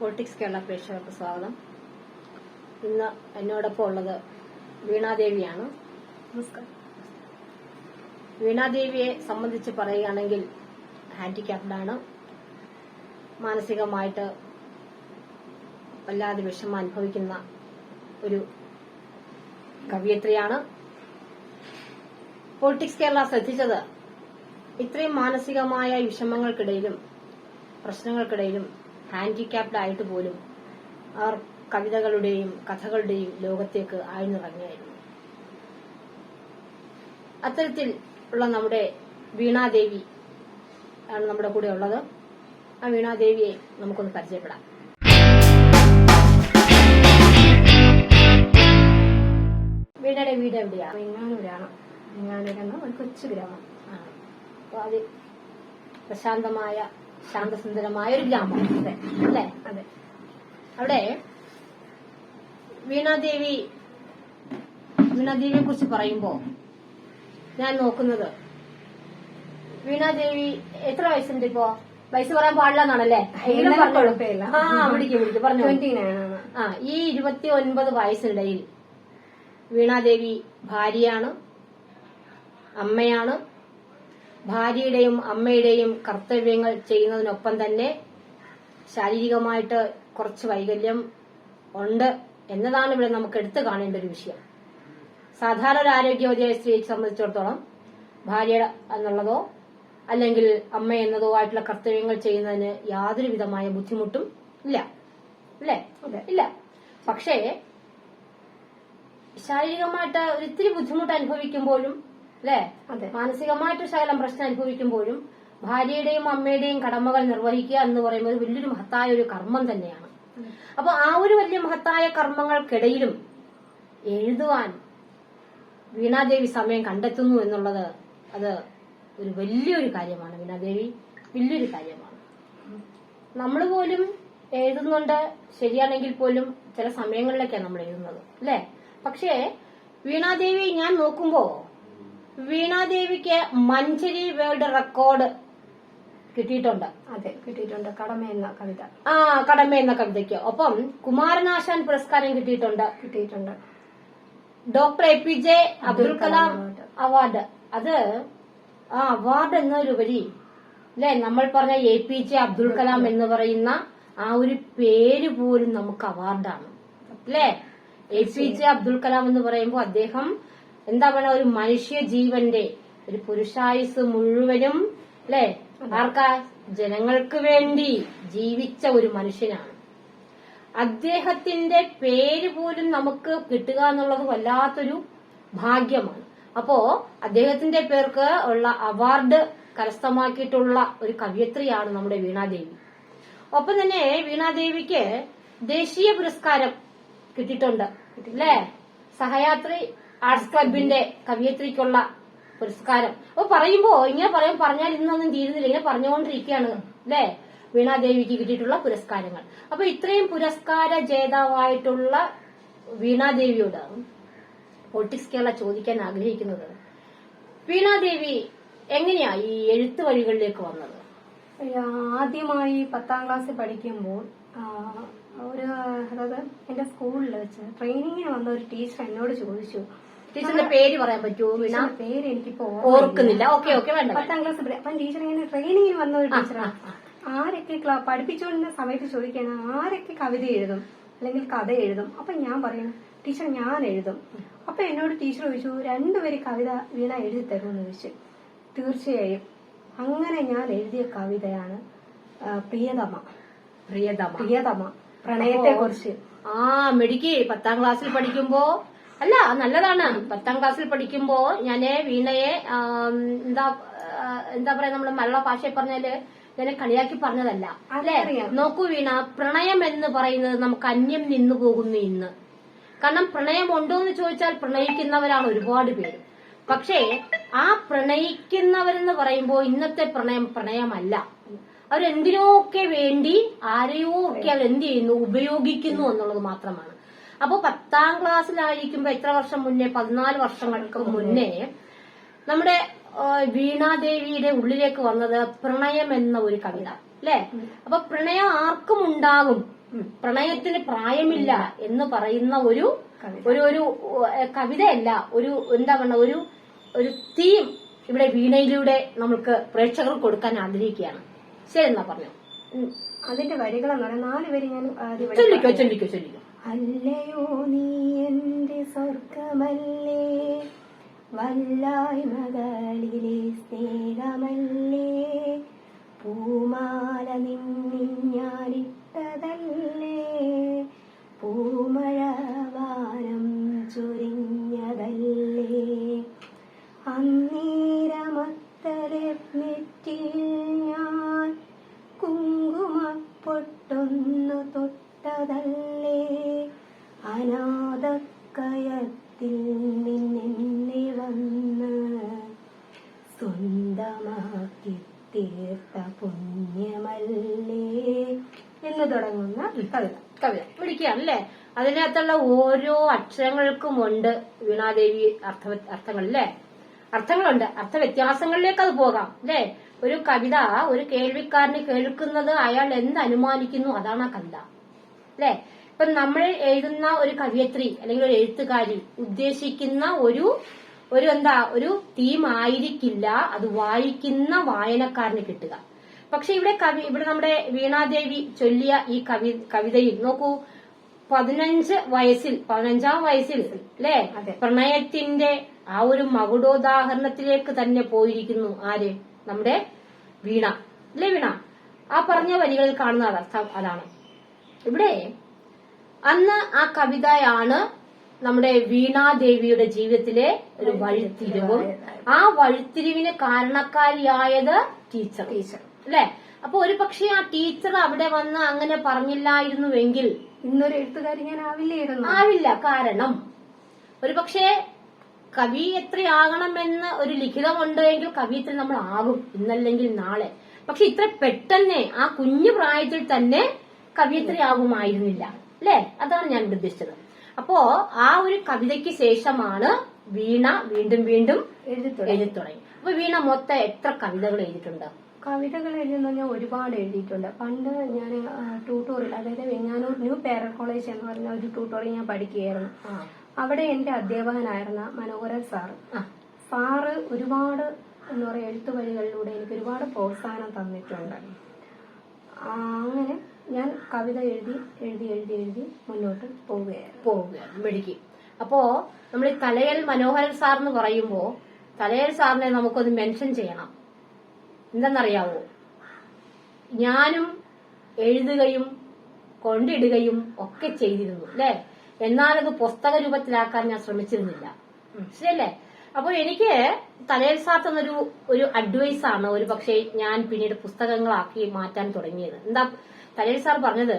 Politics Kerala പ്രേക്ഷകർക്ക് സ്വാഗതം. ഇന്ന് എന്നോടൊപ്പം ഉള്ളത് വീണാദേവിയാണ് നമസ്കാരം. വീണാദേവിയെ സംബന്ധിച്ച് പറയുകയാണെങ്കിൽ ഹാൻഡിക്യാപ്ഡാണ് മാനസികമായിട്ട് വല്ലാതെ വിഷമം അനുഭവിക്കുന്ന ഒരു കവിയത്രിയാണ്. പോളിറ്റിക്സ് കേരള ശ്രദ്ധിച്ചത് ഇത്രയും മാനസികമായ വിഷമങ്ങൾക്കിടയിലും പ്രശ്നങ്ങൾക്കിടയിലും ഹാൻഡിക്യാപ്ഡ് ആയിട്ട് പോലും അവർ കവിതകളുടെയും കഥകളുടെയും ലോകത്തേക്ക് ആഴ്ന്നിറങ്ങിയായിരുന്നു. അത്തരത്തിൽ ഉള്ള നമ്മുടെ വീണാദേവി ആണ് നമ്മുടെ കൂടെ ഉള്ളത്. ആ വീണാദേവിയെ നമുക്കൊന്ന് പരിചയപ്പെടാം. വീണയുടെ വീട് എവിടെയാ? വെങ്ങാനൂരാണ്. വെങ്ങാനൂരെന്ന ഒരു കൊച്ചു ഗ്രാമം. ആ. അപ്പൊ അത് പ്രശാന്തമായ ശാന്തസുന്ദരമായ ഒരു ഗ്രാമം. അതെ അല്ലേ? അതെ. അവിടെ വീണാദേവി വീണാദേവിയെ കുറിച്ച് പറയുമ്പോ ഞാൻ നോക്കുന്നത് വീണാദേവി എത്ര വയസ്സുണ്ട് ഇപ്പോ? വയസ്സ് പറയാൻ പാടില്ല എന്നാണല്ലേ? എങ്കിലും എന്നാലും ആ പറഞ്ഞു ആ ഈ ഇരുപത്തി ഒൻപത് വയസ്സിനിടയിൽ വീണാദേവി ഭാര്യയാണ് അമ്മയാണ് ഭാര്യയുടെയും അമ്മയുടെയും കർത്തവ്യങ്ങൾ ചെയ്യുന്നതിനൊപ്പം തന്നെ ശാരീരികമായിട്ട് കുറച്ച് വൈകല്യം ഉണ്ട് എന്നതാണ് ഇവിടെ നമുക്ക് എടുത്തു കാണേണ്ട ഒരു വിഷയം. സാധാരണ ഒരു ആരോഗ്യവതിയായ സ്ത്രീയെ സംബന്ധിച്ചിടത്തോളം ഭാര്യ എന്നുള്ളതോ അല്ലെങ്കിൽ അമ്മ എന്നതോ ആയിട്ടുള്ള കർത്തവ്യങ്ങൾ ചെയ്യുന്നതിന് യാതൊരു വിധമായ ബുദ്ധിമുട്ടും ഇല്ല. അല്ലേ. ഇല്ല. പക്ഷേ ശാരീരികമായിട്ട് ഒരു ഇത്തിരി ബുദ്ധിമുട്ട് അനുഭവിക്കുമ്പോഴും അല്ലേ? അതെ. മാനസികമായിട്ട് ശകലം പ്രശ്നം അനുഭവിക്കുമ്പോഴും ഭാര്യയുടെയും അമ്മയുടെയും കടമകൾ നിർവഹിക്കുക എന്ന് പറയുന്നത് വലിയൊരു മഹത്തായ ഒരു കർമ്മം തന്നെയാണ്. അപ്പൊ ആ ഒരു വലിയ മഹത്തായ കർമ്മങ്ങൾക്കിടയിലും എഴുതുവാൻ വീണാദേവി സമയം കണ്ടെത്തുന്നു എന്നുള്ളത് അത് ഒരു വലിയൊരു കാര്യമാണ്. വീണാദേവി വലിയൊരു കാര്യമാണ്. നമ്മൾ പോലും എഴുതുന്നുണ്ട് ശരിയാണെങ്കിൽ പോലും ചില സമയങ്ങളിലൊക്കെയാണ് നമ്മൾ എഴുതുന്നത് അല്ലെ? പക്ഷേ വീണാദേവി ഞാൻ നോക്കുമ്പോ വീണാദേവിക്ക് മഞ്ചരി വേൾഡ് റെക്കോർഡ് കിട്ടിയിട്ടുണ്ട്. അതെ കിട്ടിയിട്ടുണ്ട്. കടമ എന്ന കവിത. ആ കടമ എന്ന കവിതയ്ക്ക്. ഒപ്പം കുമാരനാശാൻ പുരസ്കാരം കിട്ടിയിട്ടുണ്ട്. കിട്ടിയിട്ടുണ്ട്. Doctor A P J Abdul Kalam award. അത് ആ അവാർഡ് എന്നതിലുപരി അല്ലെ നമ്മൾ പറഞ്ഞ A P J Abdul Kalam എന്ന് പറയുന്ന ആ ഒരു പേര് പോലും നമുക്ക് അവാർഡാണ്. അല്ലേ A P J Abdul Kalam എന്ന് പറയുമ്പോൾ അദ്ദേഹം എന്താ പറയുക ഒരു മനുഷ്യ ജീവന്റെ ഒരു പുരുഷായുസ് മുഴുവനും അല്ലെ? ആർക്കാ? ജനങ്ങൾക്ക് വേണ്ടി ജീവിച്ച ഒരു മനുഷ്യനാണ്. അദ്ദേഹത്തിന്റെ പേര് പോലും നമുക്ക് കിട്ടുക എന്നുള്ളത് വല്ലാത്തൊരു ഭാഗ്യമാണ്. അപ്പോ അദ്ദേഹത്തിന്റെ പേർക്ക് ഉള്ള അവാർഡ് കരസ്ഥമാക്കിയിട്ടുള്ള ഒരു കവിയത്രിയാണ് നമ്മുടെ വീണാദേവി. ഒപ്പം തന്നെ വീണാദേവിക്ക് ദേശീയ പുരസ്കാരം കിട്ടിയിട്ടുണ്ട്. അല്ലേ? സഹയാത്രി ആർട്സ് ക്ലബിന്റെ കവിയത്രിക്കുള്ള പുരസ്കാരം. അപ്പൊ പറയുമ്പോ ഇങ്ങനെ പറയും പറഞ്ഞാൽ ഇന്നൊന്നും തീരുന്നില്ല. ഇങ്ങനെ പറഞ്ഞുകൊണ്ടിരിക്കുകയാണ് അല്ലേ? വീണാദേവിക്ക് കിട്ടിയിട്ടുള്ള പുരസ്കാരങ്ങൾ. അപ്പൊ ഇത്രയും പുരസ്കാര ജേതാവായിട്ടുള്ള വീണാദേവിയോട് പൊളിറ്റിക്സ് കേരള ചോദിക്കാൻ ആഗ്രഹിക്കുന്നത് വീണാദേവി എങ്ങനെയാ ഈ എഴുത്ത് വഴികളിലേക്ക് വന്നത്? ആദ്യമായി പത്താം ക്ലാസ്സിൽ പഠിക്കുമ്പോൾ ഒരു അതായത് എന്റെ സ്കൂളിൽ വെച്ച് ട്രെയിനിങ്ങിന് വന്ന ഒരു ടീച്ചർ എന്നോട് ചോദിച്ചു ടീച്ചറിന്റെ പേര് പറയാൻ പറ്റുമോ വീണ? പേര് എനിക്കിപ്പോ ഓർക്കുന്നില്ല. ഓക്കെ ഓക്കെ വേണ്ട. പത്താം ക്ലാസ് അപ്പം ടീച്ചർ ഇങ്ങനെ ട്രെയിനിങ്ങിന് വന്ന ഒരു ടീച്ചറാണ് ആരൊക്കെ പഠിപ്പിച്ചുകൊണ്ടിരുന്ന സമയത്ത് ചോദിക്കാണ് ആരൊക്കെ കവിത എഴുതും? അല്ലെങ്കിൽ കഥ എഴുതും? അപ്പൊ ഞാൻ പറയുന്നു ടീച്ചർ ഞാൻ എഴുതും. അപ്പൊ എന്നോട് ടീച്ചർ ചോദിച്ചു രണ്ടുപേര് കവിത വീണ എഴുതി തരുമെന്ന് ചോദിച്ചു തീർച്ചയായും അങ്ങനെ ഞാൻ എഴുതിയ കവിതയാണ് പ്രിയതമ. പ്രിയതമ. പ്രിയതമ. പ്രണയത്തെ കുറിച്ച് ആ മെഡിക്ക് പത്താം ക്ലാസ്സിൽ പഠിക്കുമ്പോ അല്ല നല്ലതാണ്. പത്താം ക്ലാസ്സിൽ പഠിക്കുമ്പോ ഞാൻ വീണയെ എന്താ എന്താ പറയാ നമ്മൾ മലയാള ഭാഷയിൽ പറഞ്ഞാൽ ഞാൻ കളിയാക്കി പറഞ്ഞതല്ല. അല്ലെ? നോക്കൂ വീണ പ്രണയം എന്ന് പറയുന്നത് നമുക്ക് അന്യം നിന്നു പോകുന്നു ഇന്ന്. കാരണം പ്രണയം ഉണ്ടോ എന്ന് ചോദിച്ചാൽ പ്രണയിക്കുന്നവരാണ് ഒരുപാട് പേര്. പക്ഷേ ആ പ്രണയിക്കുന്നവരെന്ന് പറയുമ്പോൾ ഇന്നത്തെ പ്രണയം പ്രണയമല്ല. അവരെന്തിനൊക്കെ വേണ്ടി ആരെയോ ഒക്കെ അവരെന്ത് ചെയ്യുന്നു ഉപയോഗിക്കുന്നു എന്നുള്ളത് മാത്രമാണ്. അപ്പൊ പത്താം ക്ലാസ്സിലായിരിക്കുമ്പോ എത്ര വർഷം മുന്നേ? പതിനാല് വർഷങ്ങൾക്ക് മുന്നേ നമ്മുടെ വീണാദേവിയുടെ ഉള്ളിലേക്ക് വന്നത് പ്രണയം എന്ന ഒരു കവിത അല്ലെ? അപ്പൊ പ്രണയം ആർക്കും ഉണ്ടാകും. പ്രണയത്തിന് പ്രായമില്ല എന്ന് പറയുന്ന ഒരു ഒരു ഒരു കവിതയല്ല. ഒരു എന്താ പറയുക ഒരു ഒരു തീം ഇവിടെ വീണയിലൂടെ നമ്മൾക്ക് പ്രേക്ഷകർ കൊടുക്കാൻ ആഗ്രഹിക്കുകയാണ്. ശരി എന്നാ പറഞ്ഞു. അതിന്റെ വരികളെന്ന് പറഞ്ഞാൽ നാല് വരി ഞാൻ ചൊല്ലിക്കോ ചൊല്ലിക്കോ ചൊല്ലിക്കോ. അല്ലയോ നീ എന്റെ സ്വർഗമല്ലേ വല്ലായ്മകളിലെ സ്നേഹമല്ലേ? പൂമാല നിന്നിൽ തീർത്ത പുണ്യമല്ലേ എന്ന് തുടങ്ങുന്ന കവിത. കവിത. പിടിക്കുകയാണ് അല്ലേ അതിനകത്തുള്ള ഓരോ അക്ഷരങ്ങൾക്കും ഉണ്ട് വീണാദേവി അർത്ഥ അർത്ഥങ്ങൾ അല്ലേ അർത്ഥങ്ങളുണ്ട്. അർത്ഥ വ്യത്യാസങ്ങളിലേക്ക് അത് പോകാം. അല്ലേ? ഒരു കവിത ഒരു കേൾവിക്കാരന് കേൾക്കുന്നത് അയാൾ എന്ത് അനുമാനിക്കുന്നു അതാണ് ആ കവിത. അല്ലേ? ഇപ്പൊ നമ്മൾ എഴുതുന്ന ഒരു കവിയത്രി അല്ലെങ്കിൽ ഒരു എഴുത്തുകാരി ഉദ്ദേശിക്കുന്ന ഒരു ഒരു എന്താ ഒരു തീം ആയിരിക്കില്ല അത് വായിക്കുന്ന വായനക്കാരന് കിട്ടുക. പക്ഷെ ഇവിടെ കവി ഇവിടെ നമ്മുടെ വീണാദേവി ചൊല്ലിയ ഈ കവി കവിതയിൽ നോക്കൂ പതിനഞ്ച് വയസ്സിൽ പതിനഞ്ചാം വയസ്സിൽ അല്ലേ? അതെ. പ്രണയത്തിന്റെ ആ ഒരു മകുടോദാഹരണത്തിലേക്ക് തന്നെ പോയിരിക്കുന്നു ആര്? നമ്മുടെ വീണ. അല്ലേ വീണ? ആ പറഞ്ഞ വരികളിൽ കാണുന്ന അതർത്ഥം അതാണ്. ഇവിടെ അന്ന് ആ കവിതയാണ് നമ്മുടെ വീണാദേവിയുടെ ജീവിതത്തിലെ ഒരു വഴിത്തിരിവും. ആ വഴിത്തിരിവിന് കാരണക്കാരിയായത് ടീച്ചർ. ടീച്ചർ. അല്ലെ? അപ്പൊ ഒരു പക്ഷെ ആ ടീച്ചർ അവിടെ വന്ന് അങ്ങനെ പറഞ്ഞില്ലായിരുന്നുവെങ്കിൽ ഇന്നൊരു എഴുത്തുകാരി ഞാൻ ആവില്ലായിരുന്നു ആവില്ല. കാരണം ഒരു പക്ഷേ കവി എത്രയാകണമെന്ന് ഒരു ലിഖിതമുണ്ട് എങ്കിൽ കവി ഇത്ര നമ്മൾ ആകും ഇന്നല്ലെങ്കിൽ നാളെ. പക്ഷെ ഇത്ര പെട്ടെന്ന് ആ കുഞ്ഞു പ്രായത്തിൽ തന്നെ കവിയത്രയാകുമായിരുന്നില്ല അല്ലെ? അതാണ് ഞാൻ ഉദ്ദേശിച്ചത്. അപ്പോ ആ ഒരു കവിതയ്ക്ക് ശേഷമാണ് വീണ വീണ്ടും വീണ്ടും എഴുതി തുടങ്ങി. അപ്പൊ വീണ മൊത്തം എത്ര കവിതകൾ എഴുതിയിട്ടുണ്ട്? കവിതകൾ എഴുതുന്ന ഞാൻ ഒരുപാട് എഴുതിയിട്ടുണ്ട്. പണ്ട് ഞാൻ ട്യൂട്ടോറിയൽ അതായത് വെങ്ങാനൂർ ന്യൂ പേരൽ കോളേജ് എന്ന് പറഞ്ഞ ഒരു ട്യൂട്ടോറിയൽ ഞാൻ പഠിക്കുകയായിരുന്നു. അവിടെ എന്റെ അധ്യാപകനായിരുന്ന മനോഹരൻ സാറ്. സാറ് ഒരുപാട് എന്താ പറയുക എഴുത്തുവഴികളിലൂടെ എനിക്ക് ഒരുപാട് പ്രോത്സാഹനം തന്നിട്ടുണ്ട്. അങ്ങനെ ഞാൻ കവിത എഴുതി എഴുതി എഴുതി എഴുതി മുന്നോട്ട് പോവുകയാണ് പോവുകയാണ് മെഴുകി അപ്പോ നമ്മൾ ഈ തലയൽ മനോഹരൻ സാർ എന്ന് പറയുമ്പോ തലയൽ സാറിനെ നമുക്കൊന്ന് മെൻഷൻ ചെയ്യണം. എന്തെന്നറിയാവോ? ഞാനും എഴുതുകയും കൊണ്ടിടുകയും ഒക്കെ ചെയ്തിരുന്നു അല്ലെ? എന്നാലത് പുസ്തക രൂപത്തിലാക്കാൻ ഞാൻ ശ്രമിച്ചിരുന്നില്ല. ശരിയല്ലേ അപ്പോൾ എനിക്ക് തലയൽ സാർ തന്നൊരു ഒരു അഡ്വൈസാണ് ഒരു പക്ഷേ ഞാൻ പിന്നീട് പുസ്തകങ്ങളാക്കി മാറ്റാൻ തുടങ്ങിയത്. എന്താ തലയിൽ സാർ പറഞ്ഞത്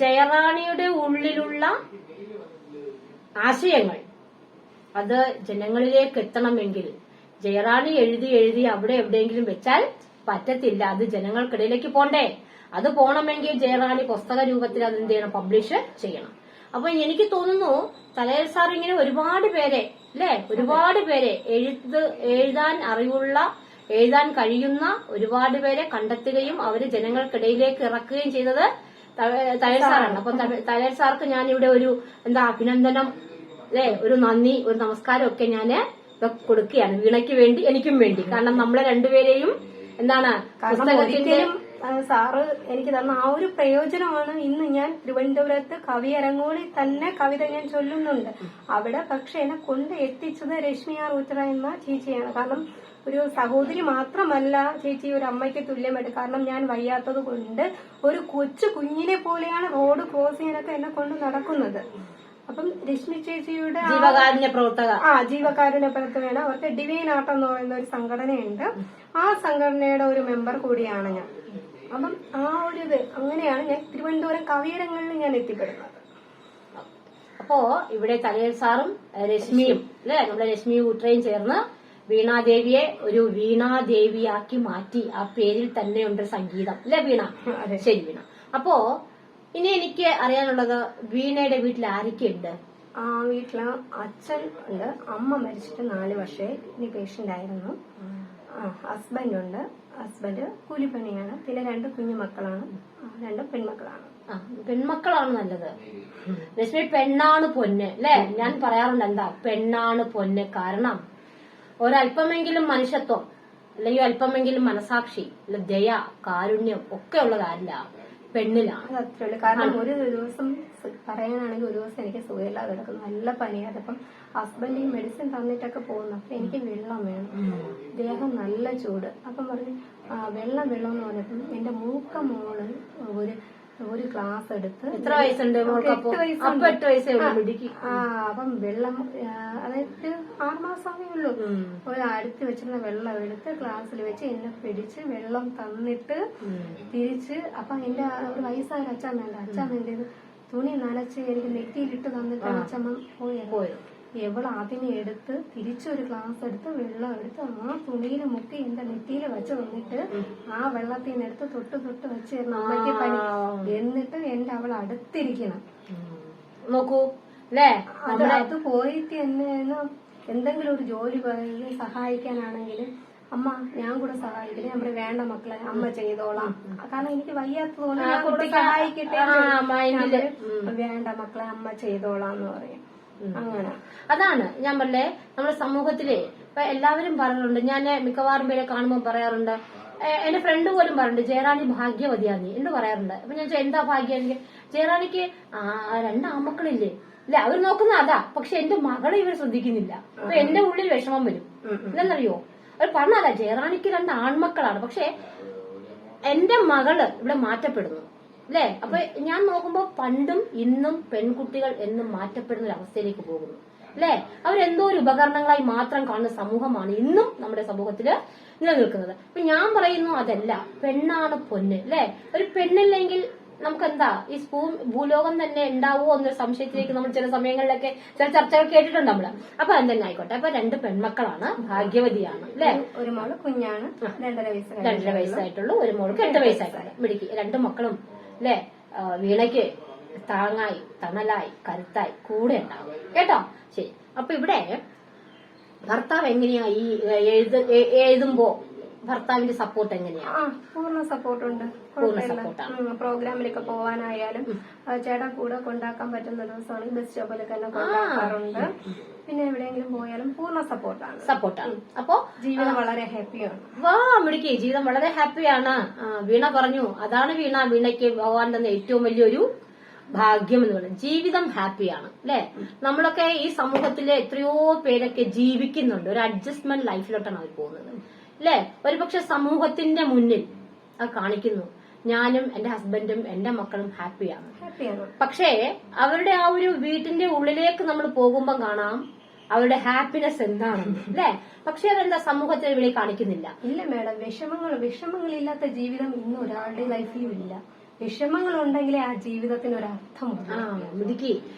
ജയറാണിയുടെ ഉള്ളിലുള്ള ആശയങ്ങൾ അത് ജനങ്ങളിലേക്ക് എത്തണമെങ്കിൽ ജയറാണി എഴുതി എഴുതി അവിടെ എവിടെയെങ്കിലും വെച്ചാൽ പറ്റത്തില്ല. അത് ജനങ്ങൾക്കിടയിലേക്ക് പോണ്ടേ. അത് പോണമെങ്കിൽ ജയറാണി പുസ്തക രൂപത്തിൽ അത് എന്ത് ചെയ്യണം? പബ്ലിഷ് ചെയ്യണം. അപ്പൊ എനിക്ക് തോന്നുന്നു തലയിൽ സാർ ഇങ്ങനെ ഒരുപാട് പേരെ അല്ലെ? ഒരുപാട് പേരെ എഴുത്ത് എഴുതാൻ അറിവുള്ള എഴുതാൻ കഴിയുന്ന ഒരുപാട് പേരെ കണ്ടെത്തുകയും അവർ ജനങ്ങൾക്കിടയിലേക്ക് ഇറക്കുകയും ചെയ്തത് ത- തലയിൽ സാറാണ്. അപ്പൊ ത- സാർക്ക് ഞാൻ ഇവിടെ ഒരു എന്താ അഭിനന്ദനം അല്ലെ? ഒരു നന്ദി ഒരു നമസ്കാരം ഒക്കെ ഞാൻ കൊടുക്കുകയാണ്. വീണയ്ക്ക് വേണ്ടി എനിക്കും വേണ്ടി. കാരണം നമ്മളെ രണ്ടുപേരെയും എന്താണ് പുസ്തകത്തിന്റെ സാറ് എനിക്ക് തന്ന ആ ഒരു പ്രയോജനമാണ് ഇന്ന് ഞാൻ തിരുവനന്തപുരത്ത് കവി അരങ്ങോളി തന്നെ കവിത ഞാൻ ചൊല്ലുന്നുണ്ട്. അവിടെ പക്ഷെ എന്നെ കൊണ്ട് എത്തിച്ചത് രശ്മി ആർ ഉത്തര എന്ന ചേച്ചിയാണ്. കാരണം ഒരു സഹോദരി മാത്രമല്ല ചേച്ചി ഒരു അമ്മയ്ക്ക് തുല്യമായിട്ട് കാരണം ഞാൻ വയ്യാത്തത് കൊണ്ട് ഒരു കൊച്ചു കുഞ്ഞിനെ പോലെയാണ് റോഡ് ക്രോസ് ചെയ്യാനൊക്കെ എന്നെ കൊണ്ട് നടക്കുന്നത്. അപ്പം രശ്മി ചേച്ചിയുടെ ആ ജീവകാരുണ്യ പ്രവർത്തക. ആ ജീവകാരുണ്യ പ്രവർത്തകയാണ്. അവർക്ക് ഡിവൈൻ ആർട്ട് എന്ന് പറയുന്ന ഒരു സംഘടനയുണ്ട്. ആ സംഘടനയുടെ ഒരു മെമ്പർ കൂടിയാണ് ഞാൻ. അപ്പം ആ ഒരു ഇത് അങ്ങനെയാണ് ഞാൻ തിരുവനന്തപുരം കവിയരങ്ങളിൽ ഞാൻ എത്തിപ്പെടുന്നത്. അപ്പോ ഇവിടെ തലയിൽ സാറും രശ്മിയും അല്ലെ? നമ്മുടെ രശ്മി കൂട്ടറയും ചേർന്ന് വീണാദേവിയെ ഒരു വീണാദേവിയാക്കി മാറ്റി ആ പേരിൽ തന്നെ ഉണ്ട് സംഗീതം. അല്ലെ വീണ? അതെ. ശരി വീണ. അപ്പോ ഇനി എനിക്ക് അറിയാനുള്ളത് വീണയുടെ വീട്ടിൽ ആരൊക്കെയുണ്ട്? ആ വീട്ടിൽ അച്ഛൻ ഉണ്ട് അമ്മ മരിച്ചിട്ട് നാല് വർഷേ ഇനി പേഷ്യന്റ് ആയിരുന്നു. ഹസ്ബൻഡ് ഉണ്ട്. ഹസ്ബൻഡ് കൂലിപ്പണിയാണ്. പിന്നെ രണ്ട് കുഞ്ഞു മക്കളാണ്. രണ്ട് പെൺമക്കളാണ്. ആ, പെൺമക്കളാണ് നല്ലത്. രശ്മി പെണ്ണാണ് പൊന്ന്. അല്ലെ? ഞാൻ പറയാറുണ്ട് എന്താ? പെണ്ണാണ് പൊന്ന്. കാരണം ഒരല്പമെങ്കിലും മനുഷ്യത്വം അല്ലെങ്കിൽ അല്പമെങ്കിലും മനസാക്ഷി അല്ല ദയ കാരുണ്യം ഒക്കെ ഉള്ളത് ആരില്ല? പെണ്ണിലാണ്. കാരണം ഒരു ദിവസം പറയാനാണെങ്കിൽ ഒരു ദിവസം എനിക്ക് സുഖമില്ലാതെ കിടക്കുന്നു. നല്ല പനിയാതെ അപ്പം ഹസ്ബൻഡ് ഈ മെഡിസിൻ തന്നിട്ടൊക്കെ പോകുന്നു. അപ്പൊ എനിക്ക് വെള്ളം വേണം. ദേഹം നല്ല ചൂട്. അപ്പം പറഞ്ഞു "ആ, വെള്ളം വെള്ളം എന്ന് പറഞ്ഞപ്പം എന്റെ മൂക്ക മോൾ ഒരു ഒരു ക്ലാസ് എടുത്ത് എത്ര വയസ്സുണ്ട് എട്ട് വയസ്സുണ്ട്. എട്ട് വയസ്സേ ഉള്ളൂ മിടുക്കി. ആ അപ്പം വെള്ളം ആ, അതായത് ആറുമാസമേ ഉള്ളൂ. ഒരു അടുത്ത് വെച്ചിരുന്ന വെള്ളം എടുത്ത് ക്ലാസ്സിൽ വെച്ച് എന്നെ പിടിച്ച് വെള്ളം തന്നിട്ട്. തിരിച്ച് അപ്പൊ എന്റെ ആ ഒരു വയസ്സായ ഒരു വേണ്ട അച്ഛമ്മ എന്ത് ചെയ്തു? തുണി നനച്ച് എനിക്ക് നെറ്റിയിലിട്ട് തന്നിട്ടാണ് അച്ഛമ്മ പോയത്. പോയത്. എവൾ അതിനെ എടുത്ത് തിരിച്ചൊരു ഗ്ലാസ് എടുത്ത് വെള്ളം എടുത്ത് ആ തുണിയിൽ മുക്കി എന്റെ നെറ്റിയിൽ വെച്ച് വന്നിട്ട് ആ വെള്ളത്തിൽ നിന്ന് എടുത്ത് തൊട്ട് തൊട്ട് വെച്ച് അമ്മയ്ക്ക് പനി. എന്നിട്ട് എന്റെ അവൾ അടുത്തിരിക്കണം. നോക്കൂ അല്ലേ? അത് പോയിട്ട് എന്നെ എന്തെങ്കിലും ഒരു ജോലി സഹായിക്കാനാണെങ്കിലും അമ്മ ഞാൻ കൂടെ സഹായിക്കട്ടെ. നമ്മുടെ വേണ്ട മക്കളെ അമ്മ ചെയ്തോളാം. കാരണം എനിക്ക് വയ്യാത്തതുകൊണ്ട് സഹായിക്കട്ടെ വേണ്ട മക്കളെ അമ്മ ചെയ്തോളാം എന്ന് പറയും. അങ്ങനെ. അതാണ് ഞാൻ പറഞ്ഞേ നമ്മുടെ സമൂഹത്തിലെ ഇപ്പൊ എല്ലാവരും പറയാറുണ്ട് ഞാൻ മിക്കവാറും പേരെ കാണുമ്പോൾ പറയാറുണ്ട് എന്റെ ഫ്രണ്ട് പോലും പറയുന്നുണ്ട് ജയറാണി ഭാഗ്യവതിയാന്ന് എന്ന് പറയാറുണ്ട്. അപ്പൊ ഞാൻ എന്താ ഭാഗ്യം ജയറാണിക്ക് ആ രണ്ട് ആമക്കളില്ലേ അല്ല അവർ നോക്കുന്ന അതാ പക്ഷെ എന്റെ മകളെ ഇവർ ശ്രദ്ധിക്കുന്നില്ല. അപ്പൊ എന്റെ ഉള്ളിൽ വിഷമം വരും. എന്താണെന്നറിയോ അവർ പറഞ്ഞതാ ജയറാണിക്ക് രണ്ട് ആൺമക്കളാണ് പക്ഷെ എന്റെ മകൾ ഇവിടെ മാറ്റപ്പെടുന്നു. അല്ലേ? അപ്പൊ ഞാൻ നോക്കുമ്പോ പണ്ടും ഇന്നും പെൺകുട്ടികൾ എന്നും മാറ്റപ്പെടുന്ന ഒരു അവസ്ഥയിലേക്ക് പോകുന്നു. അല്ലെ? അവരെന്തോ ഒരു ഉപകരണങ്ങളായി മാത്രം കാണുന്ന സമൂഹമാണ് ഇന്നും നമ്മുടെ സമൂഹത്തിൽ നിലനിൽക്കുന്നത്. അപ്പൊ ഞാൻ പറയുന്നു അതല്ല. പെണ്ണാണ് പൊന്ന്. അല്ലെ? ഒരു പെണ്ണില്ലെങ്കിൽ നമുക്ക് എന്താ ഈ സ്പൂ ഭൂലോകം തന്നെ ഉണ്ടാവുമോ എന്നൊരു സംശയത്തിലേക്ക് നമ്മൾ ചില സമയങ്ങളിലൊക്കെ ചില ചർച്ചകൾ കേട്ടിട്ടുണ്ട് നമ്മൾ. അപ്പൊ അത് തന്നെ ആയിക്കോട്ടെ. അപ്പൊ രണ്ട് പെൺമക്കളാണ്. ഭാഗ്യവതിയാണ്. അല്ലെ? ഒരു മോൾ കുഞ്ഞാണ്. രണ്ടര വയസ്സ് രണ്ടര വയസ്സായിട്ടുള്ളൂ. ഒരു മോൾക്ക് എട്ട് വയസ്സായിട്ടുണ്ട്. മിടുക്കി. രണ്ട് മക്കളും അല്ലേ വീണയ്ക്ക് താങ്ങായി തണലായി കരുത്തായി കൂടെ ഉണ്ടാവും. കേട്ടോ? ശരി. അപ്പൊ ഇവിടെ ഭർത്താവ് എങ്ങനെയാ ഈ എഴുത് എഴുതുമ്പോ ഭർത്താവിന്റെ സപ്പോർട്ട് എങ്ങനെയാണ് ആ പൂർണ സപ്പോർട്ടുണ്ട് പൂർണ സപ്പോർട്ടാണ് ഉം, പ്രോഗ്രാമിലൊക്കെ പോവാനായാലും ചേട്ടാ കൂടെ കൊണ്ടാക്കാൻ പറ്റുന്ന ദിവസമാണെങ്കിൽ ബസ് സ്റ്റോപ്പിലൊക്കെ തന്നെ കൊണ്ടാക്കാറുണ്ട്. പിന്നെ എവിടെയെങ്കിലും പോയാലും പൂർണ സപ്പോർട്ടാണ് സപ്പോർട്ടാണ് അപ്പോ ജീവിതം വളരെ ഹാപ്പിയാണ് വാ മിടുക്കി. ജീവിതം വളരെ ഹാപ്പിയാണ് വീണ പറഞ്ഞു. അതാണ് വീണ. വീണയ്ക്ക് ഭഗവാൻ തന്ന ഏറ്റവും വലിയൊരു ഭാഗ്യം എന്ന് പറയുന്നത്. ജീവിതം ഹാപ്പിയാണ് അല്ലെ? നമ്മളൊക്കെ ഈ സമൂഹത്തിലെ എത്രയോ പേരൊക്കെ ജീവിക്കുന്നുണ്ട്. ഒരു അഡ്ജസ്റ്റ്മെന്റ് ലൈഫിലോട്ടാണ് അവർ പോകുന്നത്. അല്ലെ ഒരുപക്ഷെ സമൂഹത്തിന്റെ മുന്നിൽ അത് കാണിക്കുന്നു. ഞാനും എന്റെ ഹസ്ബൻഡും എന്റെ മക്കളും ഹാപ്പിയാണ് പക്ഷേ അവരുടെ ആ ഒരു വീട്ടിന്റെ ഉള്ളിലേക്ക് നമ്മൾ പോകുമ്പോൾ കാണാം അവരുടെ ഹാപ്പിനെസ് എന്താണെന്ന് അല്ലെ പക്ഷെ അവരെന്താ സമൂഹത്തിൽ വെളി കാണിക്കുന്നില്ല. ഇല്ല മേഡം. വിഷമങ്ങൾ വിഷമങ്ങളില്ലാത്ത ജീവിതം ഇന്ന് ഒരാളുടെ ലൈഫിലും ഇല്ല. വിഷമങ്ങൾ ഉണ്ടെങ്കിലേ ആ ജീവിതത്തിന് ഒരു അർത്ഥമുണ്ട്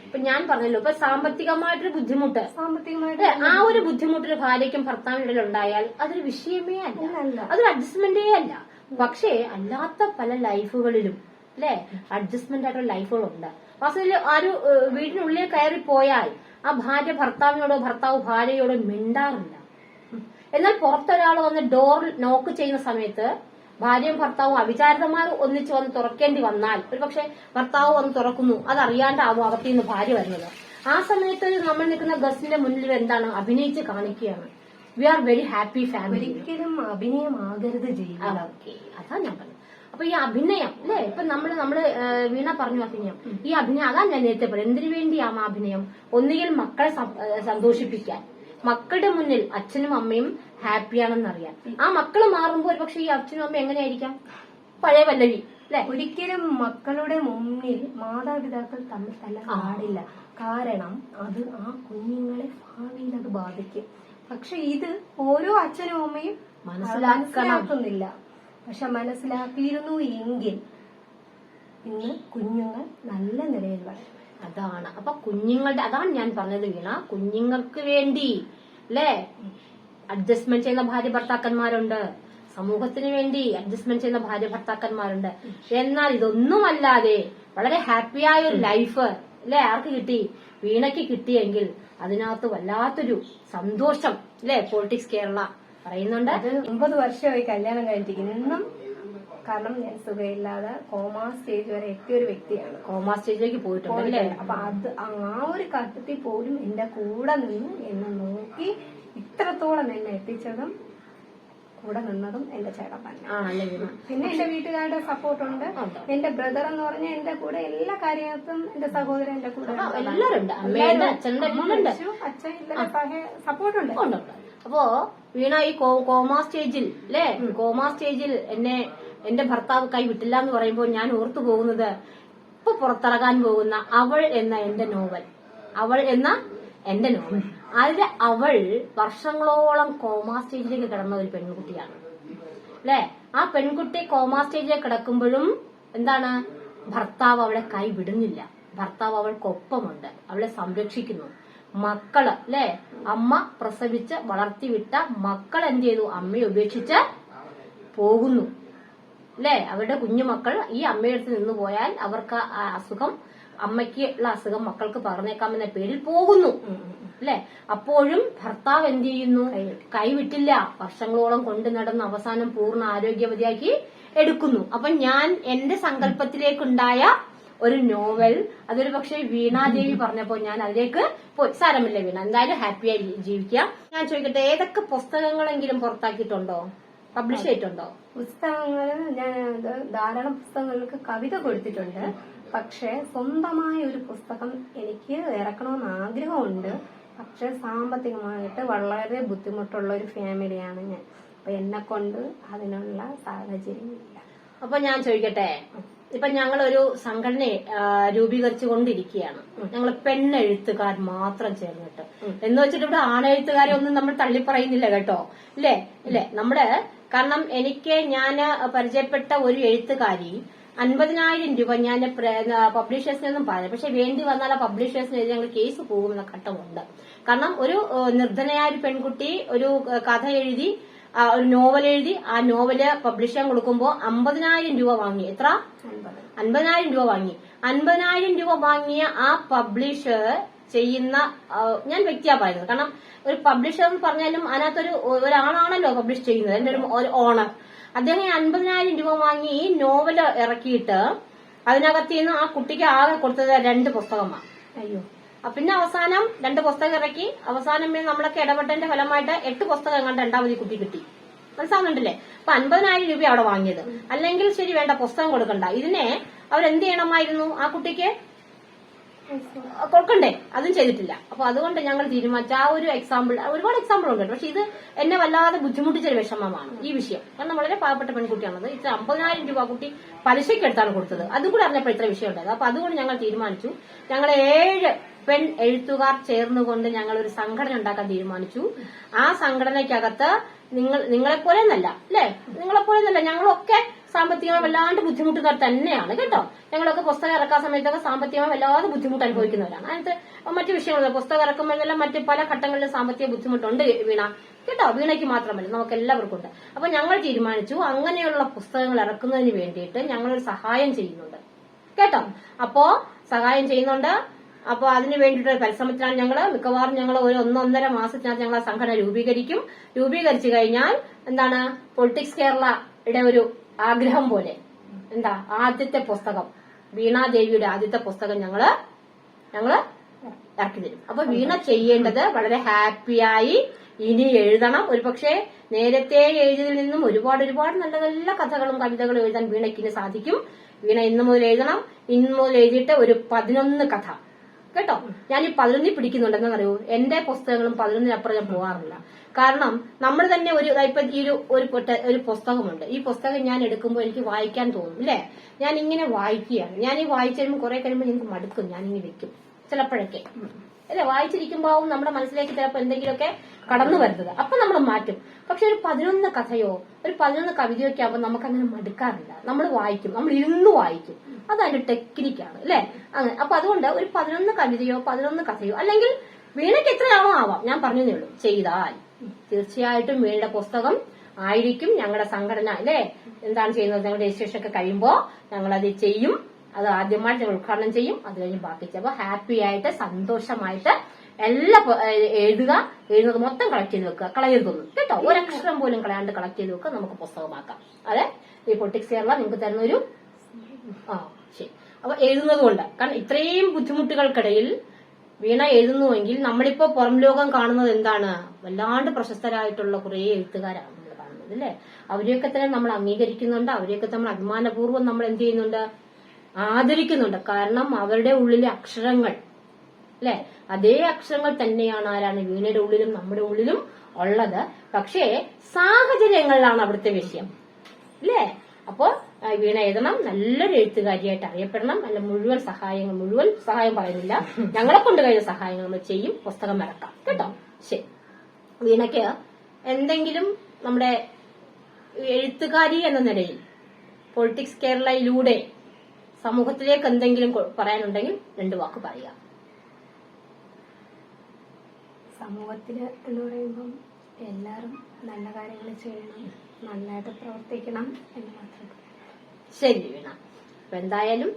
ഇപ്പൊ ഞാൻ പറഞ്ഞല്ലോ ഇപ്പൊ സാമ്പത്തികമായിട്ടൊരു ബുദ്ധിമുട്ട്. സാമ്പത്തികമായിട്ട് ആ ഒരു ബുദ്ധിമുട്ടൊരു ഭാര്യയ്ക്കും ഭർത്താവിനും ഇടയിൽ ഉണ്ടായാൽ അതൊരു വിഷയമേ അല്ല. അതൊരു അഡ്ജസ്റ്റ്മെന്റേ അല്ല. പക്ഷേ അല്ലാത്ത പല ലൈഫുകളിലും അല്ലെ? അഡ്ജസ്റ്റ്മെന്റ് ആയിട്ടുള്ള ലൈഫുകളുണ്ട്. വാസ്തവത്തിൽ ആ ഒരു വീടിനുള്ളിൽ കയറി പോയാൽ ആ ഭാര്യ ഭർത്താവിനോടോ ഭർത്താവ് ഭാര്യയോടോ മിണ്ടാറില്ല. എന്നാൽ പുറത്തൊരാൾ വന്ന് ഡോർ നോക്ക് ചെയ്യുന്ന സമയത്ത് ഭാര്യയും ഭർത്താവും അവിചാരിതമായി ഒന്നിച്ച് വന്ന് തുറക്കേണ്ടി വന്നാൽ ഒരുപക്ഷെ ഭർത്താവ് വന്ന് തുറക്കുന്നു അതറിയാണ്ടാവും അകത്തു നിന്ന് ഭാര്യ വരുന്നത്. ആ സമയത്ത് നമ്മൾ നിൽക്കുന്ന ഗസ്റ്റിന്റെ മുന്നിൽ എന്താണ് അഭിനയിച്ച് കാണിക്കുകയാണ്. We are very happy family ഒരിക്കലും അഭിനയമാകരുത് ഓക്കെ അതാ ഞാൻ പറഞ്ഞത്. അപ്പൊ ഈ അഭിനയം അല്ലെ? ഇപ്പൊ നമ്മൾ നമ്മൾ വീണ പറഞ്ഞു അഭിനയം. ഈ അഭിനയം അതാ ഞാൻ നേരത്തെ പറഞ്ഞു എന്തിനു വേണ്ടിയാണ് അഭിനയം? ഒന്നുകിൽ മക്കളെ സന്തോഷിപ്പിക്കാൻ. മക്കളുടെ മുന്നിൽ അച്ഛനും അമ്മയും ഹാപ്പിയാണെന്ന് അറിയാം ആ മക്കൾ മാറുമ്പോൾ ഒരു പക്ഷെ ഈ അച്ഛനും അമ്മയും എങ്ങനെയായിരിക്കാം? പഴയ പല്ലവി അല്ലെ? ഒരിക്കലും മക്കളുടെ മുന്നിൽ മാതാപിതാക്കൾ തമ്മിൽ തല്ല പാടില്ല. കാരണം അത് ആ കുഞ്ഞുങ്ങളെ ഭാവിയിൽ അത് ബാധിക്കും. പക്ഷെ ഇത് ഓരോ അച്ഛനും അമ്മയും. മനസ്സിലാക്കുന്നില്ല. പക്ഷെ മനസ്സിലാക്കിയിരുന്നു എങ്കിൽ ഇന്ന് കുഞ്ഞുങ്ങൾ നല്ല നിലയിൽ വളരും. അതാണ്. അപ്പൊ കുഞ്ഞുങ്ങളുടെ അതാണ് ഞാൻ പറഞ്ഞത് വീണ കുഞ്ഞുങ്ങൾക്ക് വേണ്ടി അല്ലേ അഡ്ജസ്റ്റ്മെന്റ് ചെയ്യുന്ന ഭാര്യ ഭർത്താക്കന്മാരുണ്ട്. സമൂഹത്തിന് വേണ്ടി അഡ്ജസ്റ്റ്മെന്റ് ചെയ്യുന്ന ഭാര്യ ഭർത്താക്കന്മാരുണ്ട്. എന്നാൽ ഇതൊന്നുമല്ലാതെ വളരെ ഹാപ്പിയായ ഒരു ലൈഫ് അല്ലെ ആർക്ക് കിട്ടി? വീണയ്ക്ക് കിട്ടിയെങ്കിൽ അതിനകത്ത് വല്ലാത്തൊരു സന്തോഷം അല്ലെ പൊളിറ്റിക്സ് കേരള പറയുന്നുണ്ട്. ഒമ്പത് വർഷമായി കല്യാണം കഴിഞ്ഞിരിക്കുന്നു ഇന്നും കാരണം ഞാൻ സുഖമില്ലാതെ കോമാ സ്റ്റേജ് വരെ എത്തിയ ഒരു വ്യക്തിയാണ്. കോമാ സ്റ്റേജിലേക്ക് പോയിട്ടുണ്ട് അല്ലേ? അപ്പൊ അത് ആ ഒരു ഘട്ടത്തിൽ പോലും എന്റെ കൂടെ നിന്ന് എന്നെ നോക്കി ഇത്രത്തോളം എന്നെ എത്തിച്ചതും കൂടെ നിന്നതും എന്റെ ചേട്ടൻ തന്നെ. പിന്നെ എന്റെ വീട്ടുകാരുടെ സപ്പോർട്ട് ഉണ്ട്. എന്റെ ബ്രദർ എന്ന് പറഞ്ഞ എന്റെ കൂടെ എല്ലാ കാര്യങ്ങൾക്കും എന്റെ സഹോദരൻ എന്റെ കൂടെ അച്ഛൻ എല്ലാവരും സപ്പോർട്ട് ഉണ്ട്. അപ്പോ വീണ ഈ കോമാ സ്റ്റേജിൽ അല്ലേ? കോമാ സ്റ്റേജിൽ എന്നെ എന്റെ ഭർത്താവ് കൈ വിട്ടില്ല എന്ന് പറയുമ്പോൾ ഞാൻ ഓർത്തു പോകുന്നത് ഇപ്പൊ പുറത്തിറങ്ങാൻ പോകുന്ന അവൾ എന്ന എന്റെ നോവൽ. അവൾ എന്ന എന്റെ നോവൽ. അതിലെ അവൾ വർഷങ്ങളോളം കോമാ സ്റ്റേജിലേക്ക് കിടന്ന ഒരു പെൺകുട്ടിയാണ്. അല്ലെ? ആ പെൺകുട്ടി കോമാ സ്റ്റേജിലേക്ക് കിടക്കുമ്പോഴും എന്താണ്? ഭർത്താവ് അവളെ കൈ വിടുന്നില്ല. ഭർത്താവ് അവൾക്കൊപ്പമുണ്ട്. അവളെ സംരക്ഷിക്കുന്നു. മക്കൾ അല്ലെ? അമ്മ പ്രസവിച്ച് വളർത്തിവിട്ട മക്കൾ എന്ത് ചെയ്തു? അമ്മയെ ഉപേക്ഷിച്ച് പോകുന്നു. അല്ലെ അവരുടെ കുഞ്ഞുമക്കൾ ഈ അമ്മയടുത്ത് നിന്ന് പോയാൽ അവർക്ക് ആ അസുഖം അമ്മയ്ക്ക് ഉള്ള അസുഖം മക്കൾക്ക് പറഞ്ഞേക്കാമെന്ന പേരിൽ പോകുന്നു. അല്ലെ അപ്പോഴും ഭർത്താവ് എന്ത് ചെയ്യുന്നു? കൈവിട്ടില്ല. വർഷങ്ങളോളം കൊണ്ട് നടന്ന് അവസാനം പൂർണ ആരോഗ്യവതിയാക്കി എടുക്കുന്നു. അപ്പൊ ഞാൻ എന്റെ സങ്കല്പത്തിലേക്കുണ്ടായ ഒരു നോവൽ അതൊരു പക്ഷെ വീണാദേവി പറഞ്ഞപ്പോ ഞാൻ അതിലേക്ക് പോയി. സാരമില്ല വീണ. എന്തായാലും ഹാപ്പിയായി ജീവിക്കുക ഞാൻ ചോദിക്കട്ടെ ഏതൊക്കെ പുസ്തകങ്ങളെങ്കിലും പുറത്താക്കിയിട്ടുണ്ടോ? പബ്ലിഷ് ചെയ്തിട്ടുണ്ടോ? പുസ്തകങ്ങൾ ഞാൻ ധാരാളം പുസ്തകങ്ങൾക്ക് കവിത കൊടുത്തിട്ടുണ്ട്. പക്ഷേ സ്വന്തമായ ഒരു പുസ്തകം എനിക്ക് ഇറക്കണമെന്ന് ആഗ്രഹമുണ്ട്. പക്ഷെ സാമ്പത്തികമായിട്ട് വളരെ ബുദ്ധിമുട്ടുള്ള ഒരു ഫാമിലിയാണ് ഞാൻ. അപ്പൊ എന്നെ കൊണ്ട് അതിനുള്ള സാഹചര്യമില്ല. അപ്പൊ ഞാൻ ചോദിക്കട്ടെ? ഇപ്പൊ ഞങ്ങൾ ഒരു സംഘടന രൂപീകരിച്ചു കൊണ്ടിരിക്കുകയാണ് ഞങ്ങൾ പെണ്ണെഴുത്തുകാർ മാത്രം ചേർന്നിട്ട്. എന്ന് വെച്ചിട്ട് ഇവിടെ ആണെഴുത്തുകാരെ ഒന്നും നമ്മൾ തള്ളിപ്പറയുന്നില്ല കേട്ടോ. ഇല്ലേ ഇല്ലേ നമ്മുടെ കാരണം എനിക്ക് ഞാൻ പരിചയപ്പെട്ട ഒരു എഴുത്തുകാരി അൻപതിനായിരം രൂപ ഞാൻ പബ്ലിഷേഴ്സിനൊന്നും പറയാം പക്ഷെ വേണ്ടി വന്നാൽ ആ പബ്ലിഷേഴ്സിനെതിരെ ഞങ്ങൾ കേസ് പോകുമെന്ന ഘട്ടമുണ്ട്. കാരണം ഒരു നിർധനയായ ഒരു പെൺകുട്ടി ഒരു കഥ എഴുതി ഒരു നോവൽ എഴുതി ആ നോവൽ പബ്ലിഷ് ചെയ്യാൻ കൊടുക്കുമ്പോൾ അമ്പതിനായിരം രൂപ വാങ്ങി. എത്ര? അൻപത് അൻപതിനായിരം രൂപ വാങ്ങി. അൻപതിനായിരം രൂപ വാങ്ങിയ ആ പബ്ലിഷർ ചെയ്യുന്ന ഞാൻ വ്യക്തിയാ പറയുന്നത്. കാരണം ഒരു പബ്ലിഷർ എന്ന് പറഞ്ഞാലും അതിനകത്തൊരു ഒരാളാണല്ലോ പബ്ലിഷ് ചെയ്യുന്നത്. എന്റെ ഒരു ഓണർ അദ്ദേഹം അൻപതിനായിരം രൂപ വാങ്ങി ഈ നോവൽ ഇറക്കിയിട്ട് അതിനകത്ത് നിന്ന് ആ കുട്ടിക്ക് ആകെ കൊടുത്തത് രണ്ട് പുസ്തകമാണ് അയ്യോ. പിന്നെ അവസാനം രണ്ട് പുസ്തകം ഇറക്കി. അവസാനം നമ്മളൊക്കെ ഇടപെട്ടതിന്റെ ഫലമായിട്ട് എട്ട് പുസ്തകം കണ്ട് രണ്ടാമത് കുട്ടി കിട്ടി. മനസ്സിലാവുന്നുണ്ടല്ലേ? അപ്പൊ അൻപതിനായിരം രൂപ അവിടെ വാങ്ങിയത്. അല്ലെങ്കിൽ ശരി വേണ്ട പുസ്തകം കൊടുക്കണ്ട. ഇതിനെ അവരെന്ത് ചെയ്യണമായിരുന്നു ആ കുട്ടിക്ക്? കൊടുക്കണ്ടേ? അതും ചെയ്തിട്ടില്ല. അപ്പൊ അതുകൊണ്ട് ഞങ്ങൾ തീരുമാനിച്ച. ആ ഒരു എക്സാമ്പിൾ ഒരുപാട് എക്സാമ്പിൾ ഉണ്ട്. പക്ഷെ ഇത് എന്നെ വല്ലാതെ ബുദ്ധിമുട്ടിച്ച ഒരു വിഷമമാണ് ഈ വിഷയം. കാരണം വളരെ പാവപ്പെട്ട പെൺകുട്ടിയാണത്. ഇത്ര അമ്പതിനായിരം രൂപ കുട്ടി പലിശയ്ക്ക് എടുത്താണ് കൊടുത്തത്. അതും കൂടെ അറിഞ്ഞപ്പോൾ ഇത്ര വിഷയം ഉണ്ടായത്. അപ്പൊ അതുകൊണ്ട് ഞങ്ങൾ തീരുമാനിച്ചു. ഞങ്ങൾ ഏഴ് പെൺ എഴുത്തുകാർ ചേർന്നുകൊണ്ട് ഞങ്ങൾ ഒരു സംഘടന ഉണ്ടാക്കാൻ തീരുമാനിച്ചു. ആ സംഘടനയ്ക്കകത്ത് നിങ്ങൾ നിങ്ങളെപ്പോലെ എന്നല്ല അല്ലേ? നിങ്ങളെപ്പോലെ എന്നല്ല ഞങ്ങളൊക്കെ സാമ്പത്തികമായി വല്ലാണ്ട് ബുദ്ധിമുട്ടുന്നവർ തന്നെയാണ് കേട്ടോ? ഞങ്ങളൊക്കെ പുസ്തകം ഇറക്കാൻ സമയത്തൊക്കെ സാമ്പത്തികമായി വല്ലാതെ ബുദ്ധിമുട്ട് അനുഭവിക്കുന്നവരാണ്. അതിനകത്ത് മറ്റു വിഷയങ്ങളുണ്ട്. പുസ്തകം ഇറക്കുമ്പോഴെല്ലാം മറ്റ് പല ഘട്ടങ്ങളിലും സാമ്പത്തിക ബുദ്ധിമുട്ടുണ്ട് വീണ. കേട്ടോ? വീണയ്ക്ക് മാത്രമല്ല നമുക്ക് എല്ലാവർക്കും ഉണ്ട്. അപ്പൊ ഞങ്ങൾ തീരുമാനിച്ചു അങ്ങനെയുള്ള പുസ്തകങ്ങൾ ഇറക്കുന്നതിന് വേണ്ടിയിട്ട് ഞങ്ങളൊരു സഹായം ചെയ്യുന്നുണ്ട്. കേട്ടോ? അപ്പോ സഹായം ചെയ്യുന്നുണ്ട്. അപ്പൊ അതിന് വേണ്ടിയിട്ട് പരിശ്രമിച്ചാൽ ഞങ്ങൾ മിക്കവാറും ഞങ്ങൾ ഒരു ഒന്നൊന്നര മാസത്തിനകത്ത് ഞങ്ങൾ ആ സംഘടന രൂപീകരിക്കും. രൂപീകരിച്ചു കഴിഞ്ഞാൽ എന്താണ്? പൊളിറ്റിക്സ് കേരളയുടെ ഒരു ആഗ്രഹം പോലെ. എന്താ? ആദ്യത്തെ പുസ്തകം. വീണാദേവിയുടെ ആദ്യത്തെ പുസ്തകം ഞങ്ങൾ ഞങ്ങൾ ഇറക്കി തരും. അപ്പൊ വീണ ചെയ്യേണ്ടത് വളരെ ഹാപ്പിയായി ഇനി എഴുതണം. ഒരു പക്ഷേ നേരത്തെ എഴുതിയതിൽ നിന്നും ഒരുപാട് ഒരുപാട് നല്ല നല്ല കഥകളും കവിതകളും എഴുതാൻ വീണയ്ക്കിന് സാധിക്കും. വീണ ഇന്നു മുതൽ എഴുതണം. ഇന്നു മുതൽ എഴുതിയിട്ട് ഒരു പതിനൊന്ന് കഥ. കേട്ടോ? ഞാൻ ഈ പതിനൊന്നിൽ പിടിക്കുന്നുണ്ടെന്നറിയോ എന്റെ പുസ്തകങ്ങളും പതിനൊന്നിനപ്പുറം ഞാൻ പോകാറില്ല. കാരണം നമ്മൾ തന്നെ ഒരു ഇപ്പൊ ഈ ഒരു ഒരു ഒരു പുസ്തകമുണ്ട്. ഈ പുസ്തകം ഞാൻ എടുക്കുമ്പോൾ എനിക്ക് വായിക്കാൻ തോന്നും അല്ലേ? ഞാൻ ഇങ്ങനെ വായിക്കുകയാണ്. ഞാൻ ഈ വായിച്ചു കഴിയുമ്പോൾ കുറെ കഴിയുമ്പോൾ എനിക്ക് മടുക്കും. ഞാൻ ഇങ്ങനെ വെക്കും. ചിലപ്പോഴൊക്കെ. അല്ലെ വായിച്ചിരിക്കുമ്പോൾ നമ്മുടെ മനസ്സിലേക്ക് ചിലപ്പോൾ എന്തെങ്കിലുമൊക്കെ കടന്നു വരുന്നത്. അപ്പൊ നമ്മൾ മാറ്റും. പക്ഷെ ഒരു പതിനൊന്ന് കഥയോ ഒരു പതിനൊന്ന് കവിതയൊക്കെ ആകുമ്പോൾ നമുക്ക് അങ്ങനെ മടുക്കാറില്ല. നമ്മൾ വായിക്കും. നമ്മൾ ഇരുന്ന് വായിക്കും. അതതിന്റെ ടെക്നിക്കാണ് അല്ലെ? അങ്ങനെ. അപ്പൊ അതുകൊണ്ട് ഒരു പതിനൊന്ന് കവിതയോ പതിനൊന്ന് കഥയോ അല്ലെങ്കിൽ വീണയ്ക്ക് എത്രയാണോ ആവാം? ഞാൻ പറഞ്ഞതേ ഉള്ളൂ. ചെയ്താൽ. തീർച്ചയായിട്ടും വീണയുടെ പുസ്തകം ആയിരിക്കും ഞങ്ങളുടെ സംഘടന അല്ലെ? എന്താണ് ചെയ്യുന്നത്? ഞങ്ങളുടെ രജിസ്ട്രേഷൻ ഒക്കെ കഴിയുമ്പോൾ ഞങ്ങളത് ചെയ്യും. അത് ആദ്യമായിട്ട് ഞങ്ങൾ ഉദ്ഘാടനം ചെയ്യും. അത് കഴിഞ്ഞ് ബാക്കി അപ്പൊ ഹാപ്പി ആയിട്ട് സന്തോഷമായിട്ട് എല്ലാം എഴുതുക എഴുതുന്നത് മൊത്തം കളക്ട് ചെയ്ത് വെക്കുക. കളയരുതൊന്നും. കേട്ടോ? ഒരക്ഷരം പോലും കളയാണ്ട് കളക്ട് ചെയ്ത് വെക്കുക. നമുക്ക് പുസ്തകമാക്കാം. അതെ? ഈ പൊളിറ്റിക്സ് കേരള നിങ്ങൾക്ക് തരുന്ന ഒരു ആ ശരി. അപ്പൊ എഴുതുന്നത് കൊണ്ട്. കാരണം ഇത്രയും ബുദ്ധിമുട്ടുകൾക്കിടയിൽ വീണ എഴുതുന്നുവെങ്കിൽ നമ്മളിപ്പോ പുറം ലോകം കാണുന്നത് എന്താണ്? വല്ലാണ്ട് പ്രശസ്തരായിട്ടുള്ള കുറെ എഴുത്തുകാരാണ് നമ്മൾ കാണുന്നത് അല്ലേ? അവരെയൊക്കെ തന്നെ നമ്മൾ അംഗീകരിക്കുന്നുണ്ട്. അവരെയൊക്കെ നമ്മൾ അഭിമാനപൂർവം നമ്മൾ എന്ത് ചെയ്യുന്നുണ്ട്? ആദരിക്കുന്നുണ്ട്. കാരണം അവരുടെ ഉള്ളിലെ അക്ഷരങ്ങൾ അല്ലെ? അതേ അക്ഷരങ്ങൾ തന്നെയാണ് ആരാണ് വീണയുടെ ഉള്ളിലും നമ്മുടെ ഉള്ളിലും ഉള്ളത്. പക്ഷേ സാഹചര്യങ്ങളിലാണ് അവിടുത്തെ വിഷയം അല്ലേ? അപ്പോ വീണ എഴുതണം. നല്ലൊരു എഴുത്തുകാരിയായിട്ട് അറിയപ്പെടണം. അല്ല മുഴുവൻ സഹായങ്ങൾ മുഴുവൻ സഹായം പറയുന്നില്ല. ഞങ്ങളെ കൊണ്ട് കഴിഞ്ഞ സഹായങ്ങൾ നമ്മൾ ചെയ്യും. പുസ്തകം ഇറക്കാം കേട്ടോ? ശരി. വീണയ്ക്ക് എന്തെങ്കിലും നമ്മുടെ എഴുത്തുകാരി എന്ന നിലയിൽ പൊളിറ്റിക്സ് കേരളയിലൂടെ സമൂഹത്തിലേക്ക് എന്തെങ്കിലും പറയാനുണ്ടെങ്കിൽ രണ്ടു വാക്ക് പറയാം സമൂഹത്തിൽ എന്ന് പറയുമ്പം എല്ലാവരും നല്ല കാര്യങ്ങൾ ചെയ്യണം നന്നായിട്ട് പ്രവർത്തിക്കണം എന്ന് മാത്രം ശരി വീണ. അപ്പൊ എന്തായാലും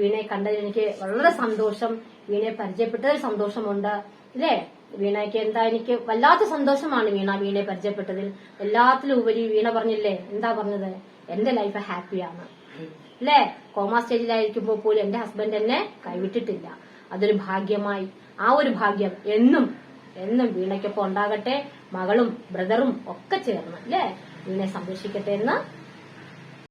വീണയെ കണ്ടതിൽ എനിക്ക് വളരെ സന്തോഷം. വീണയെ പരിചയപ്പെട്ടതിൽ സന്തോഷമുണ്ട്. അല്ലേ? വീണയ്ക്ക് എന്താ എനിക്ക് വല്ലാത്ത സന്തോഷമാണ് വീണ വീണയെ പരിചയപ്പെട്ടതിൽ. എല്ലാത്തിലും ഉപരി വീണ പറഞ്ഞില്ലേ? എന്താ പറഞ്ഞത്? എന്റെ ലൈഫ് ഹാപ്പിയാണ് അല്ലേ കോമാ സ്റ്റേജിലായിരിക്കുമ്പോൾ പോലും എന്റെ ഹസ്ബൻഡ് എന്നെ കൈവിട്ടിട്ടില്ല. അതൊരു ഭാഗ്യമായി. ആ ഒരു ഭാഗ്യം എന്നും എന്നും വീണയ്ക്കൊപ്പം ഉണ്ടാകട്ടെ. മകളും ബ്രദറും ഒക്കെ ചേർന്ന് അല്ലേ വീണയെ സംരക്ഷിക്കട്ടെ എന്ന്